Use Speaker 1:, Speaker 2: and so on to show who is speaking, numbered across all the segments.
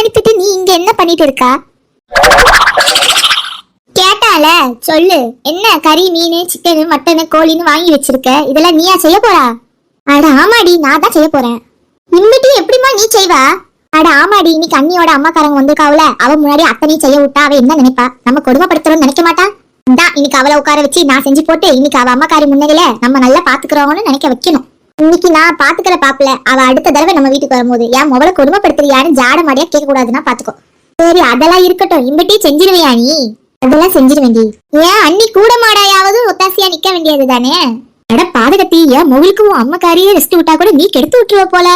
Speaker 1: அனுப்பிட்டு நீ இங்க என்ன பண்ணிட்டு இருக்கா? கேட்டால சொல்லு. என்ன கறி மீன் சிக்கன் மட்டனு கோழின்னு வாங்கி வச்சிருக்க? இதெல்லாம் நீயா செய்ய போறா? அட ஆமாடி நான் தான் செய்ய போறேன். இம்மிட்டி எப்படிமா நீ செய்வா? அட ஆமாடி இன்னைக்கு அண்ணியோட அம்மாக்காரங்க வந்திருக்காவுல. அவ முன்னாடி அத்தனையும் செய்ய விட்டா அவ என்ன நினைப்பா? நம்ம கொடுமைப்படுத்துறோம்னு நினைக்க மாட்டா? தான் இன்னைக்கு அவளை உட்கார வச்சு நான் செஞ்சு போட்டு இன்னைக்கு அவ அம்மாக்காரி முன்னிலையில நம்ம நல்லா பாத்துக்கிறோம்னு நினைக்க வைக்கணும். இன்னைக்கு நான் பாத்துக்கிற பாப்புல அவ அடுத்த தடவை நம்ம வீட்டுக்கு வரும்போது என் முதல்ல கொடுமைப்படுத்துறியான்னு ஜாட மாடியா கேட்க கூடாதுன்னா பாத்துக்கோ. சரி அதெல்லாம் இருக்கட்டும். இம்பட்டி செஞ்சிருவியா நீ? அதெல்லாம் செஞ்சிருவேண்டி ஏன் அண்ணி கூட மாடாயாவது ஒத்தாசியா நிக்க வேண்டியது தானே? அட பாதகத்தி ஏன் மொழிக்கு அம்மக்காரியே ரெஸ்ட் விட்டா கூட நீ கெடுத்து விட்டுருவ போல?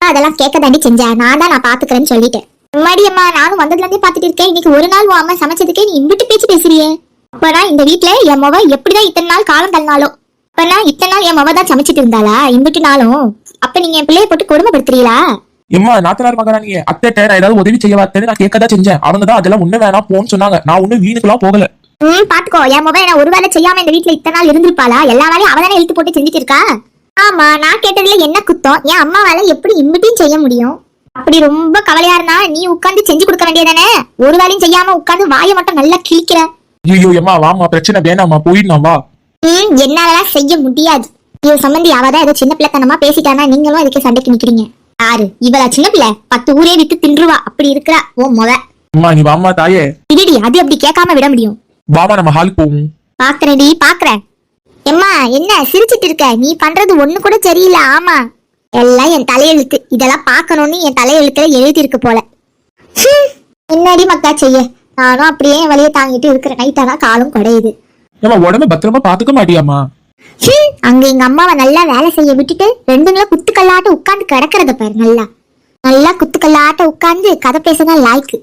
Speaker 1: அதெல்லாம் கேட்க தாண்டி செஞ்சா. நான் தான் நான் பாத்துக்கிறேன்னு சொல்லிட்டேன். அம்மாடி அம்மா நானும் வந்ததுல இருந்தே பாத்துட்டு இருக்கேன். இன்னைக்கு ஒரு நாள் உன் அம்மா சமைச்சதுக்கே நீ இம்பிட்டு பேச்சு பேசுறியே. அப்பதான் இந்த வீட்டுல என் மொவ எப்படிதான் இத்தனை நாள் காலம் தள்ளினாலும் அப்பனா இத்தனை நாள் என் மொவ தான் சமைச்சிட்டு இருந்தாளா? இம்பிட்டு நாளும். அப்ப நீங்க என் பிள்ளைய போட்டு கொடுமைப்படுத்துறீங்களா
Speaker 2: எம்மா நாத்தனார் மகாராணியே அத்தை நான் ஏதாவது உதவி செய்ய வார்த்தைன்னு நான் கேட்க தான் செஞ்சேன். அவங்க தான் அதெல்லாம் ஒண்ணு வேணாம் போன்னு சொன்னாங்க. நான் ஒண்ணு வீணுக்குலாம் போகல.
Speaker 1: ம் பாத்துக்கோ. என் மொபைல் நான் ஒரு வேலை செய்யாம இந்த வீட்ல இத்தனை நாள் இருந்திருப்பாளா? எல்லா வேலையும் அவதானே இழுத்து போட்டு செஞ்சுட்டு இருக்கா ஆமா நான் கேட்டதுல என்ன குத்தம்? என் அம்மாவால எப்படி இம்பிட்டையும் செய்ய முடியும்? அப்படி ரொம்ப கவலையா இருந்தா நீ உட்கார்ந்து செஞ்சு கொடுக்க வேண்டியதானே? ஒரு வேலையும் செய்யாம உட்கார்ந்து வாயை மட்டும் நல்லா கிழிக்கிற.
Speaker 2: ஐயோ எம்மா வாமா பிரச்சனை வேணாமா போயிடலாமா
Speaker 1: ம் என்னாலலாம் செய்ய முடியாது. இது சம்பந்தி அவதான் ஏதோ சின்ன பிள்ளைத்தனமா பேசிட்டானா நீங்களும் அதுக்கு சண்டைக்கு நிக்கிறீங்க? யாரு? இவளா சின்ன பிள்ளை? பத்து ஊரே விட்டு தின்றுவா. அப்படி இருக்கிறா ஓ முத.
Speaker 2: அம்மா நீ வாமா தாயே.
Speaker 1: இதுடி அது அப்படி கேட்காம விட முடியும்.
Speaker 2: வாமா நம்ம ஹாலுக்கு போவோம்.
Speaker 1: பாக்குறேன்டி பாக்குறேன். எம்மா என்ன சிரிச்சிட்டு இருக்க? நீ பண்றது ஒண்ணு கூட சரியில்லை ஆமா. எல்லாம் என் தலையெழுத்து. இதெல்லாம் பார்க்கணும்னு என் தலையெழுத்துல எழுதி இருக்கு போல என்னடி மக்கா செய்ய? நானும் அப்படியே வழியை தாங்கிட்டு இருக்கிற நைட்டானா காலும் குடையுது.
Speaker 2: ஏம்மா உடம்ப பத்திரமா பாத்துக்க மாட்டியாமா
Speaker 1: அங்க எங்க அம்மாவை நல்லா வேலை செய்ய விட்டுட்டு ரெண்டுங்களும் குத்துக்கல்லாட்ட உட்கார்ந்து கிடக்கிறத பாரு நல்லா. நல்லா குத்துக்கல்லாட்ட உட்கார்ந்து கதை பேசதான் லாய்க்கு.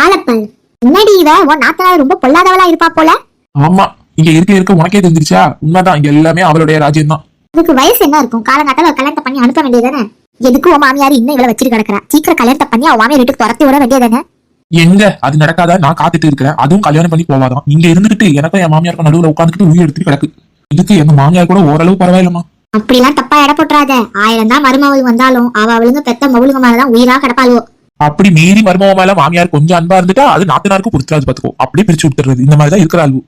Speaker 1: ஆளப்பாரு என்னடி இவ? உன் நாத்தனார் ரொம்ப பொல்லாதவளா இருப்பா போல.
Speaker 2: ஆமா இங்க இருக்க இருக்க உனக்கே தெரிஞ்சிருச்சா? உண்மைதான் இங்க எல்லாமே அவளுடைய ராஜ்யம் தான்
Speaker 1: அதுக்கு வயசு என்ன இருக்கும்? காலங்காத்தால கல்யாணத்தை பண்ணி அனுப்ப வேண்டியதானே எதுக்கு உன் மாமியார் இன்னும் இவ்வளவு வச்சிட்டு கிடக்குறா? சீக்கிரம் கல்யாணத்தை பண்ணி அவன் மாமியார் வீட்டுக்கு துரத்தி விட வேண்டியதானே
Speaker 2: எங்க? அது நடக்காத? நான் காத்துட்டு இருக்கிறேன். அதுவும் கல்யாணம் பண்ணி போவாதான். இங்க இருந்துட்டு எனக்கும் என் மாமியாருக்கும் நடுவுல உட்காந்துட்டு உயிர் எடுத்துட்டு கிடக்கு. இதுக்கு எங்க மாமியார் கூட ஓரளவு பரவாயில்லம்மா.
Speaker 1: அப்படிலாம் தப்பா எடை போட்டுறாத. ஆயிரம் தான் மருமகள் வந்தாலும் அவ அவளுங்க பெத்த மவுளுங்க மேலதான் உயிரா கிடப்பாளுவோ.
Speaker 2: அப்படி மீறி மருமக மேல மாமியார் கொஞ்சம் அன்பா இருந்துட்டா அது நாத்தனாருக்கு பிடிச்சிடாது பாத்துக்கோ. அப்படியே பிரிச்சு விட்டுறது. இந்த மாதிரி தான் இருக்கிற ஆள்வு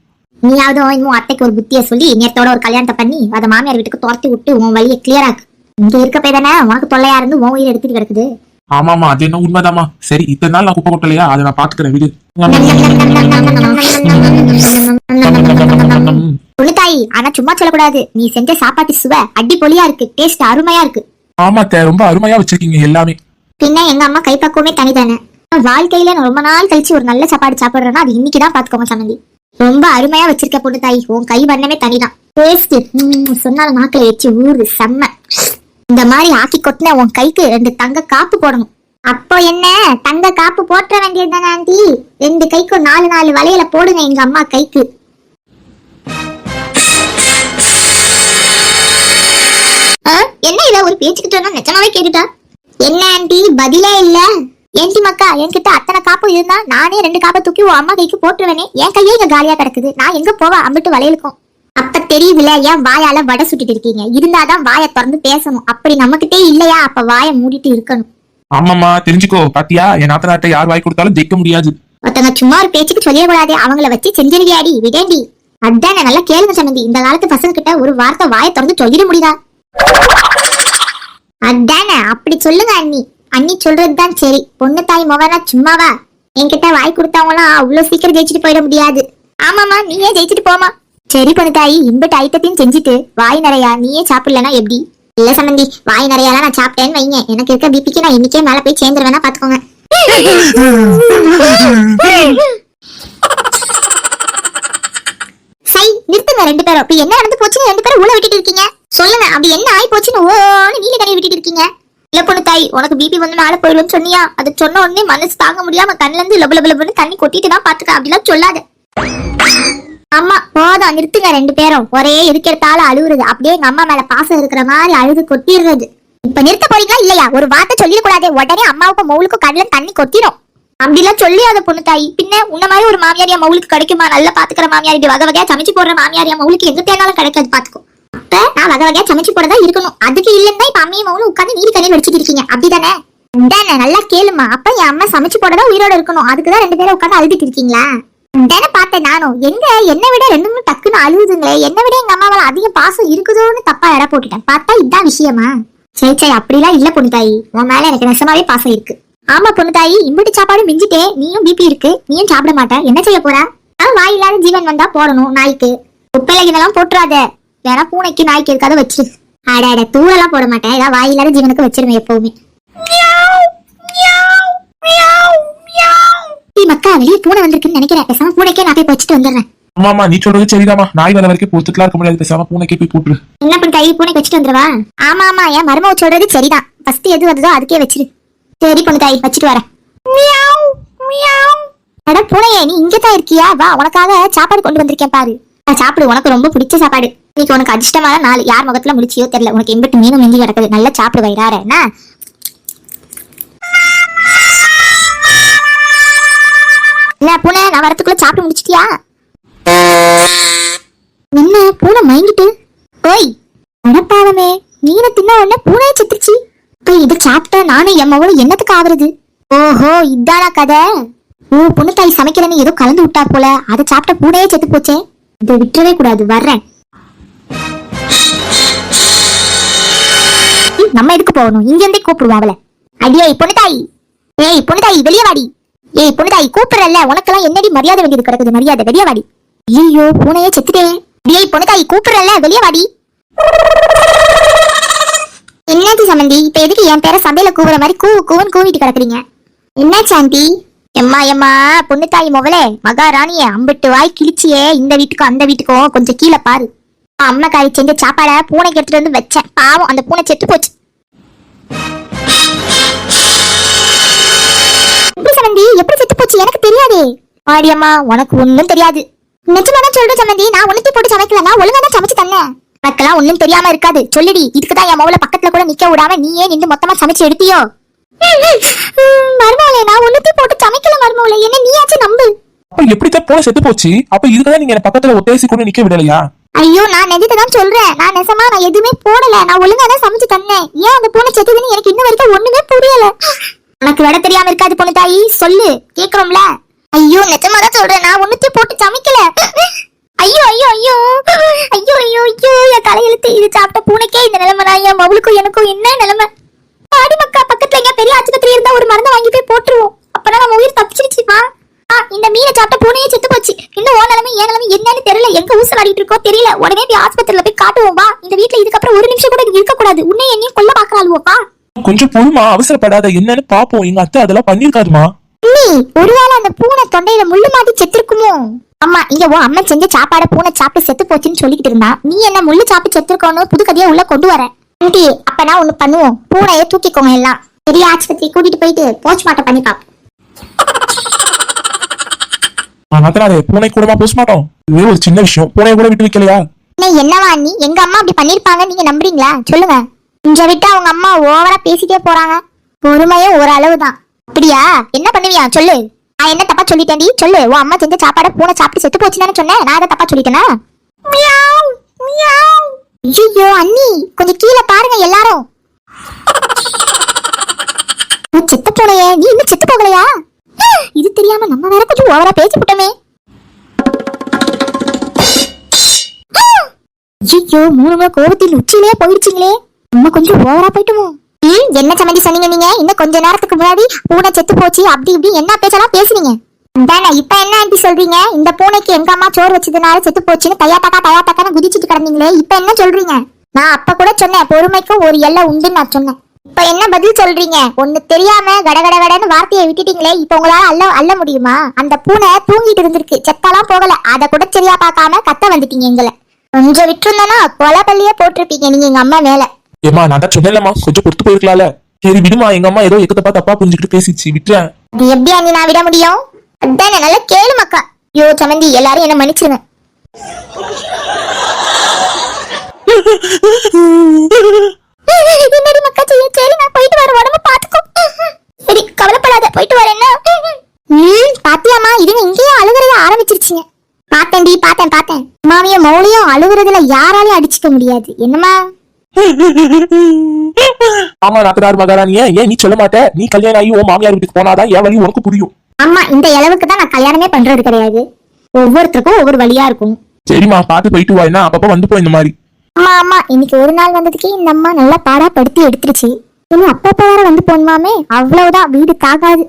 Speaker 1: நீயாவது இன்னும் அத்தைக்கு ஒரு புத்திய சொல்லி நேரத்தோட ஒரு கல்யாணத்தை பண்ணி அதை மாமியார் வீட்டுக்கு துரத்தி விட்டு உன் வழியை கிளியர் ஆக்கு. இங்க இருக்க போய் தானே உனக்கு தொல்லையா இருந்து உன் உயிர் எடுத்துட்டு கிடக்குது.
Speaker 2: ஆமாமா அது என்ன உண்மைதாம்மா? சரி இத்தனை நாள் நான் குப்பை கொட்டலையா? அதை நான் பாத்துக்கிறேன் வீடு.
Speaker 1: தாயி ஆனா சும்மா சொல்லக்கூடாது. நீ செஞ்ச சாப்பாட்டு சுவை அடிப்பொலியா இருக்கு டேஸ்ட் அருமையா இருக்கு.
Speaker 2: ஆமா அத்தை, ரொம்ப அருமையா வச்சிருக்கீங்க எல்லாமே.
Speaker 1: பின்ன எங்க அம்மா கைப்பக்குவமே தனிதானே. வாழ்க்கையில நான் ரொம்ப நாள் கழிச்சு ஒரு நல்ல சாப்பாடு சாப்பிடுறேன்னா அது இன்னைக்குதான் பாத்துக்கோங்க சம்மந்தி ரொம்ப அருமையா வச்சிருக்க பொண்ணு தாய் உன் கை வண்ணமே தனிதான். டேஸ்ட் சொன்னாலும் நாக்கில வச்சு ஊறு செம்ம. இந்த மாதிரி ஆக்கி கொட்டின உன் கைக்கு ரெண்டு தங்க காப்பு போடணும். அப்போ என்ன? தங்க காப்பு போட்டுற வேண்டியதுதானே ஆண்டி? ரெண்டு கைக்கும் நாலு நாலு வளையல போடுங்க எங்க அம்மா கைக்கு. என்ன இவ ஒரு பேச்சுக்கிட்டு வந்தா நிஜமாவே கேட்டுட்டா? என்ன ஆண்டி? பதிலே இல்ல. ஏன்டி மக்கா என்கிட்ட அத்தனை காப்பு இருந்தா நானே ரெண்டு காப்பை தூக்கி உன் அம்மா கைக்கு போட்டுருவேனே. என் கையே இங்க காலியா கிடக்குது. நான் எங்க போவா? அம்பிட்டு வளையலுக்கும். அப்ப தெரியுதுல ஏன் வாயால வடை சுட்டுட்டு இருக்கீங்க? இருந்தாதான் வாயை திறந்து பேசணும். அப்படி நம்மகிட்டே இல்லையா? அப்ப வாயை மூடிட்டு இருக்கணும்.
Speaker 2: ஆமாம்மா தெரிஞ்சுக்கோ. பாத்தியா? என் நாத்தனார்ட்ட யார் வாய் கொடுத்தாலும் ஜெயிக்க முடியாது.
Speaker 1: ஒருத்தங்க சும்மா ஒரு பேச்சுக்கு சொல்லிடக்கூடாது. அவங்கள வச்சு செஞ்சிருவியாடி விடேண்டி. அதானே நல்லா கேளுங்க சம்மந்தி இந்த காலத்து பசங்க கிட்ட ஒரு வார்த்தை வாயை திறந்து சொல்லிட முடியுதா? அதானே அப்படி சொல்லுங்க அண்ணி. அண்ணி சொல்றதுதான் சரி. பொண்ணு தாய் முகனா சும்மாவா? என்கிட்ட வாய் கொடுத்தவங்களாம் அவ்வளவு சீக்கிரம் ஜெயிச்சுட்டு போயிட முடியாது. ஆமாமா நீயே ஜெயிச்சுட்டு போமா சரி பொண்ணு தாயி இம்பட்டு ஐட்டத்தையும் செஞ்சுட்டு வாய் நிறையா நீயே சாப்பிடலனா எப்படி? இல்ல சம்பந்தி வாய் நிறையாலாம் நான் சாப்பிட்டேன்னு வைங்க. எனக்கு இருக்க பிபிக்கு நான் இன்னைக்கே மேல போய் சேர்ந்துருவேனா பாத்துக்கோங்க. சை நிறுத்துங்க ரெண்டு பேரும். இப்ப என்ன நடந்து போச்சுன்னு ரெண்டு பேரும் உள்ள விட்டுட்டு இருக்கீங்க. சொல்லுங்க அப்படி என்ன ஆயி போச்சுன்னு ஓன்னு நீல கடையை விட்டுட்டு இருக்கீங்க. இல்ல பொண்ணு தாய் உனக்கு பிபி வந்து மேல போயிடும்னு சொன்னியா? அது சொன்ன உடனே மனசு தாங்க முடியாம கண்ணுல இருந்து லபு லபு லபுன்னு தண்ணி கொட்டிட்டு தான் பாத்துக்க. அப்படிலாம் சொல்லாத. ஆமா நிறுத்துங்க ரெண்டு பேரும். ஒரே இருக்கிறதால அழுகுறது அப்படியே எங்க அம்மா மேல பாசம் இருக்கிற மாதிரி அழுது கொட்டிடுறது. இப்ப நிறுத்த போறீங்களா இல்லையா? ஒரு வார்த்தை சொல்லிடக்கூடாது. உடனே அம்மாவுக்கும் மவுளுக்கும் கண்ணுல தண்ணி கொத்திரும் அப்படிலாம் சொல்லி அதை பொண்ணு தாய். பின்ன உன்ன மாதிரி ஒரு மாமியார் மவுளுக்கு கிடைக்குமா? நல்லா பாத்துக்கிற மாமியார் இப்படி வகை வகையா சமைச்சு போடுற மாமியார் மவுளுக்கு எங்க தேனாலும் கிடைக்காது பாத்துக்கோ. அப்ப நான் வகை வகையா சமைச்சு போடதா இருக்கணும். அதுக்கு இல்லன்னா இப்ப அம்மையும் மவுளும் உட்காந்து நீர் கண்ணில் வச்சுட்டு இருக்கீங்க. அப்படிதானே? நல்லா கேளுமா அப்ப என் அம்மா சமைச்சு போடதான் உயிரோட இருக்கணும். அதுக்குதான் ரெண்டு பேரும் உட்காந்து அழுதுட்டு இருக்கீங்களா? இந்தானே பார்த்தேன் நானும். எங்க? என்னை விட ரெண்டு மூணு டக்குன்னு அழுகுதுங்களே. என்னை விட எங்க அம்மாவால அதிக பாசம் இருக்குதோன்னு தப்பா இட போட்டுட்டேன். பார்த்தா இதான் விஷயமா? சரி சரி அப்படிலாம் இல்ல பொண்ணு தாயி. உன் மேல எனக்கு நெசமாவே பாசம் இருக்கு. ஆமா பொண்ணு தாயி. இம்புட்டு சாப்பாடு மிஞ்சிட்டே. நீயும் பிபி இருக்கு. நீயும் சாப்பிட மாட்ட. என்ன செய்ய போற? வாய் இல்லாத ஜீவன் வந்தா போடணும் நாய்க்கு. குப்பையில இதெல்லாம் போட்டுறாத. வேற பூனைக்கு நாய்க்கு இருக்காத வச்சிரு. அட அட தூளெல்லாம் போட மாட்டேன். ஏதாவது வாய் இல்லாத ஜீவனுக்கு வச்சிருவேன் எப்பவுமே. டீ மக்கா வெளியே பூனை வந்திருக்குன்னு நினைக்கிறேன். பேசாம பூனைக்கே நான் போய் வச்சுட்டு வந்துடுறேன்.
Speaker 2: ஆமாமா நீ சொல்றது சரிதாம்மா. நாய் வர வரைக்கும் பொறுத்துக்கலாம் இருக்க முடியாது. பேசாம பூனைக்கே போய் போட்டுரு.
Speaker 1: என்ன பண்ண கை பூனைக்கு வச்சுட்டு வந்துருவா? ஆமா ஆமா என் மருமக சொல்றது சரிதான். ஃபர்ஸ்ட் எது வருதோ அதுக்கே வச்சிரு. சரி பொண்ணு தாய் வச்சுட்டு வரேன். Meow, meow. அட பூனையே நீ இங்க தான் இருக்கியா? வா உனக்காக சாப்பாடு கொண்டு வந்திருக்கேன் பாரு. நான் சாப்பிடு உனக்கு ரொம்ப பிடிச்ச சாப்பாடு. இன்னைக்கு உனக்கு அதிர்ஷ்டமான நாள். யார் முகத்துல முடிச்சியோ தெரியல. உனக்கு எம்பிட்டு மீனும் மிஞ்சி கிடக்குது. நல்லா சாப்பிடு வயிறார. என்ன? பூனை நான் வரத்துக்குள்ள சாப்பிட்டு முடிச்சிட்டியா? என்ன பூனை மயங்கிட்டு? ஓய் அடப்பாவமே மீனை தின்ன உடனே பூனையை செத்துருச்சு. இப்ப இதை சாப்பிட்டா நானும் என் மகளும் என்னத்துக்கு ஆவறது? ஓஹோ இதானா கதை. ஓ பொண்ணு தாய் சமைக்கிறேன்னு ஏதோ கலந்து விட்டா போல அதை சாப்பிட்ட பூனையே செத்து போச்சே. இதை விட்டுறவே கூடாது வர்றேன். நம்ம எதுக்கு போகணும்? இங்க இருந்தே கூப்பிடுவோம் அவளை. அடியே பொண்ணு தாய். ஏய் பொண்ணு தாய் வெளியே வாடி. ஏய் பொண்ணு தாய் கூப்பிடுறல்ல. உனக்கெல்லாம் என்னடி மரியாதை வேண்டியது கிடக்குது? மரியாதை வெளியே வாடி ஐயோ பூனையே செத்துட்டேன் ஏய் பொண்ணு தாய் வெளியே வாடி என்னாச்சு சமந்தி? இப்ப எதுக்கு என் பேரை சபையில கூவுற மாதிரி கூவு கூவன் கூவிட்டு கிடக்குறீங்க? என்னாச்சு ஆண்டி? எம்மா எம்மா பொண்ணு தாய் முகலே மகாராணியே அம்பிட்டு வாய் கிழிச்சியே. இந்த வீட்டுக்கும் அந்த வீட்டுக்கும் கொஞ்சம் கீழே பாரு. அம்மா காரி செஞ்ச சாப்பாடை பூனைக்கு எடுத்துட்டு வந்து வச்சேன். பாவம் அந்த பூனை செத்து போச்சு. சமந்தி எப்படி செத்து போச்சு எனக்கு தெரியாதே. ஆடியம்மா உனக்கு ஒண்ணும் தெரியாது. நிஜமா தான் சொல்றேன் நான் ஒண்ணுத்தி போட்டு சமைக்கல நான் ஒழுங்கா தான் சமைச்சு தந்தேன் எனக்கெல்லாம் ஒண்ணும் தெரியாம இருக்காது. சொல்லுடி இதுக்கு தான் என் மவுல பக்கத்துல கூட நிக்க விடாம நீயே நின்று மொத்தமா சமைச்சு எடுத்தியோ. மருமவளே நான் ஒண்ணுத்தி போட்டு சமைக்கல மருமவளே என்ன நீயாச்சும் நம்பு.
Speaker 2: அப்ப எப்படித்தான் பூனை செத்து போச்சு? அப்ப இதுக்குதான் நீங்க பக்கத்துல ஒத்தேசி கூட நிக்க விடலையா?
Speaker 1: ஐயோ நான் நெஜத்தை தான் சொல்றேன். நான் நெசமா நான் எதுவுமே போடல. நான் ஒழுங்கா தான் சமைச்சு தந்தேன். ஏன் அந்த பூனை செத்துதுன்னு எனக்கு இன்ன வரைக்கும் ஒண்ணுமே புரியல. உனக்கு விட தெரியாம இருக்காது பொண்ணு தாயி. சொல்லு. கேக்குறோம்ல? ஐயோ நிஜமா தான் சொல்றேன். நான் ஒண்ணுத்தையும் போட்டு சமைக்கல. ஐயோ ஐயோ ஐயோ. ஐயோ ஐயோ ஐயோ. என் தலையெழுத்து இது சாப்பிட்ட பூனைக்கே இந்த நிலைமை தான். என் மவுளுக்கும் எனக்கும் என்ன நிலைமை? பாடி மக்கா பக்கத்துல எங்க பெரிய ஆஸ்பத்திரி இருந்தா ஒரு மருந்து வாங்கி போய் போட்டுருவோம். அப்பதான் நம்ம உயிர் தப்பிச்சிருச்சு வா இந்த மீனை சாப்பிட்ட பூனையே செத்து போச்சு. இன்னும் ஓ நிலைமை ஏன் நிலைமை என்னன்னு தெரியல. எங்க ஊசல் ஆடிட்டு இருக்கோ தெரியல. உடனே போய் ஆஸ்பத்திரியில போய் காட்டுவோம் வா. இந்த வீட்டுல இதுக்கப்புறம் ஒரு நிமிஷம் கூட இருக்க கூடாது உன்னை என்னையும் கொல்ல பாக்குறாளுவோ
Speaker 2: கொஞ்சம் பொறுமா அவசரப்படாத. என்னன்னு பாப்போம். எங்க அத்தை அதெல்லாம் பண்ணிருக்காதுமா
Speaker 1: நீ ஒருவேளை அந்த பூனை தொண்டையில முள்ளு மாட்டி செத்துருக்குமோ? அம்மா இங்க உன் அம்மன் செஞ்ச சாப்பாட பூனை சாப்பிட்டு செத்து போச்சுன்னு சொல்லிக்கிட்டு இருந்தா நீ என்ன முள்ளு சாப்பிட்டு செத்துருக்கோன்னு புது கதையை உள்ள கொண்டு வர. ஆண்டி அப்பனா ஒண்ணு பண்ணுவோம். பூனையை தூக்கிக்கோங்க எல்லாம். பெரிய ஆஸ்பத்திரி கூட்டிட்டு போயிட்டு போஸ்ட்மார்ட்டம் பண்ணி பாப்போம்.
Speaker 2: அதனால பூனை கூடமா போஸ்ட் மாட்டோம் இதுவே ஒரு சின்ன விஷயம். பூனையை கூட விட்டு வைக்கலையா?
Speaker 1: என்னவா நீ? எங்க அம்மா அப்படி பண்ணிருப்பாங்க நீங்க நம்புறீங்களா? சொல்லுங்க. இங்க விட்டு அவங்க அம்மா ஓவரா பேசிட்டே போறாங்க. பொறுமையும் ஒரு அளவுதான் அப்படியா? என்ன பண்ணுவியா? சொல்லு. நான் என்ன தப்பா சொல்லிட்டேன்டி? சொல்லு. உன் அம்மா செஞ்ச சாப்பாட பூனை சாப்பிட்டு செத்து போச்சுன்னு சொன்னேன் நான் அதை தப்பா சொல்லிட்டேனா? ஐயோ அண்ணி. கொஞ்சம் கீழே பாருங்க எல்லாரும். செத்த பூனையே. நீ இன்னும் செத்து போகலையா? இது தெரியாம நம்ம வேற கொஞ்சம் ஓவரா பேசி விட்டோமே. ஐயோ மூணு மணி கோபத்தில் உச்சியிலே போயிடுச்சுங்களே. நம்ம கொஞ்சம் ஓவரா போயிட்டுமோ என்ன சம்மந்தி சொன்னீங்க நீங்க? இன்னும் கொஞ்ச நேரத்துக்கு முன்னாடி பூனை செத்து போச்சு அப்படி இப்படி என்ன பேச்செல்லாம் பேசுனீங்க? அதானே இப்ப என்ன ஆண்டி சொல்றீங்க? இந்த பூனைக்கு எங்க அம்மா சோறு வச்சதுனால செத்து போச்சுன்னு தையா தக்கா தையா தக்கான்னு குதிச்சுட்டு கிடந்தீங்களே இப்ப என்ன சொல்றீங்க? நான் அப்ப கூட சொன்னேன் பொறுமைக்கும் ஒரு எல்லை உண்டுன்னு நான் சொன்னேன். இப்ப என்ன பதில் சொல்றீங்க? ஒண்ணு தெரியாம கடகட கடன்னு வார்த்தையை விட்டுட்டீங்களே இப்ப உங்களால அள்ள அள்ள முடியுமா? அந்த பூனை தூங்கிட்டு இருந்திருக்கு செத்தாலாம் போகல. அதை கூட சரியா பார்க்காம கத்த வந்துட்டீங்க எங்களை. கொஞ்சம் விட்டுருந்தோன்னா கொலை பள்ளியே போட்டிருப்பீங்க நீங்க எங்க அம்மா மேல.
Speaker 2: ஏமா நான் தான் சொன்னேன்லம்மா கொஞ்சம் கொடுத்து போயிருக்கலாம்ல. சரி விடுமா எங்க அம்மா ஏதோ எக்கத்தப்பா தப்பா புரிஞ்சுக்கிட்டு பேசிச்சு விட்டுறேன்.
Speaker 1: அது எப்படி அண்ணி நான் விட முடியும்? அதானே நல்லா கேளு மக்கா. ஐயோ சமந்தி எல்லாரும் என்ன மன்னிச்சிருங்க. என்னடி மக்கா செய்ய? சரி நான் போயிட்டு வர உடம்பு பாத்துக்கோ சரி கவலைப்படாத போயிட்டு வரேன்னா ம் பாத்தியாமா இதுங்க இங்கேயும் அழுகுறத ஆரம்பிச்சிருச்சுங்க. பார்த்தேன்டி பார்த்தேன் பார்த்தேன். மாமியும் மௌலியும் அழுகுறதுல யாராலையும் அடிச்சுக்க முடியாது. என்னம்மா?
Speaker 2: ஆமா நாத்தனார் மகாராணியே ஏன் நீ சொல்ல மாட்டே? நீ கல்யாணம் ஆகி உன் மாமியார் வீட்டுக்கு போனாதான் என் வழி உனக்கு புரியும்.
Speaker 1: ஆமா இந்த அளவுக்கு தான் நான் கல்யாணமே பண்றது கிடையாது. ஒவ்வொருத்தருக்கும் ஒவ்வொரு வழியா இருக்கும்.
Speaker 2: சரிம்மா பார்த்து போயிட்டு வா என்ன அப்பப்ப வந்து போ இந்த மாதிரி.
Speaker 1: ஆமா ஆமா இன்னைக்கு ஒரு நாள் வந்ததுக்கே இந்த அம்மா நல்லா பாடா படுத்தி எடுத்துருச்சு. இன்னும் அப்பப்ப வேற வந்து போணுமாமே? அவ்வளவுதான் வீடு தாகாது.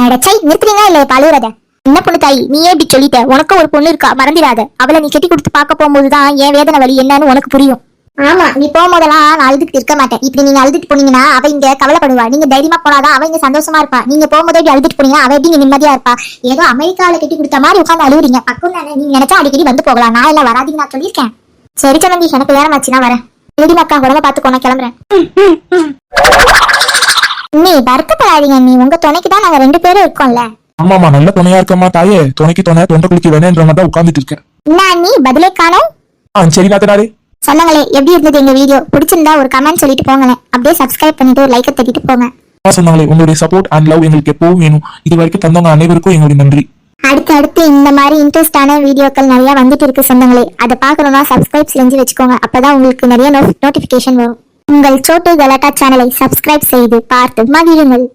Speaker 1: அடச்சை நிறுத்துறீங்களா இல்ல பழுவுறத என்ன பொண்ணு தாய்? நீயே இப்படி சொல்லிட்ட? உனக்கும் ஒரு பொண்ணு இருக்கா? மறந்துடாத அவளை நீ கட்டி கொடுத்து பார்க்க போகும்போதுதான் என் வேதனை வலி என்னன்னு உனக்கு புரியும். ஆமா நீ போகும்போதெல்லாம் நான் அழுதுட்டு இருக்க மாட்டேன். இப்படி நீங்க அழுதுட்டு போனீங்கன்னா அவ இங்க கவலைப்படுவா. நீங்க தைரியமா போனாதான் அவ இங்க சந்தோஷமா இருப்பா. நீங்க போகும்போது இப்படி அழுதுட்டு போனீங்கன்னா அவ எப்படி நிம்மதியா இருப்பா? ஏதோ அமெரிக்காவில கட்டி கொடுத்த மாதிரி உட்காந்து அழுவுறீங்க. பக்கம் தானே நீங்க நினைச்சா அடிக்கடி வந்து போகலாம். நான் எல்லாம் வராதீங்க நான் சொல்லியிருக்கேன். சரி சமந்தி எனக்கு நேரம் ஆச்சு. நான் வரேன். ரெடி மக்கா உடம்ப பாத்துக்கோ நான் கிளம்புறேன். நீ வருத்தப்படாதீங்க நீ உங்க துணைக்கு தான் நாங்க ரெண்டு பேரும் இருக்கோம்ல.
Speaker 2: ஆமாமா நல்ல துணையா இருக்கம்மா தாயே. துணைக்கு துணை தொண்டை குளிக்க வேணுன்ற மாதிரி தான் உட்காந்துட்டு இருக்கேன்.
Speaker 1: நீ பதிலே காணோம்?
Speaker 2: ஆ சரி நாத்தனாரே
Speaker 1: சொன்னாங்களே எப்படி இருந்தது எங்க வீடியோ? பிடிச்சிருந்தா ஒரு கமெண்ட் சொல்லிட்டு போங்களேன். அப்படியே சப்ஸ்கிரைப் பண்ணிட்டு லைக்கை தட்டிட்டு போங்க.
Speaker 2: சொன்னாங்களே உங்களுடைய சப்போர்ட் அண்ட் லவ் எங்களுக்கு எப்பவும் வேணும். இது வரைக்கும் தந்தவங்க அனைவருக்கும் எங்களுடைய நன்றி.
Speaker 1: அடுத்து அடுத்து இந்த மாதிரி இன்ட்ரெஸ்டான வீடியோக்கள் நிறைய வந்துட்டு இருக்கு சொந்தங்களே அதை பார்க்கணும்னா சப்ஸ்கிரைப் செஞ்சு வச்சுக்கோங்க. அப்பதான் உங்களுக்கு நிறைய நோட்டிபிகேஷன் வரும். உங்கள் சோட்டு கலாட்டா சேனலை சப்ஸ்கிரைப் செய்து பார்த்து மகிழுங்கள்.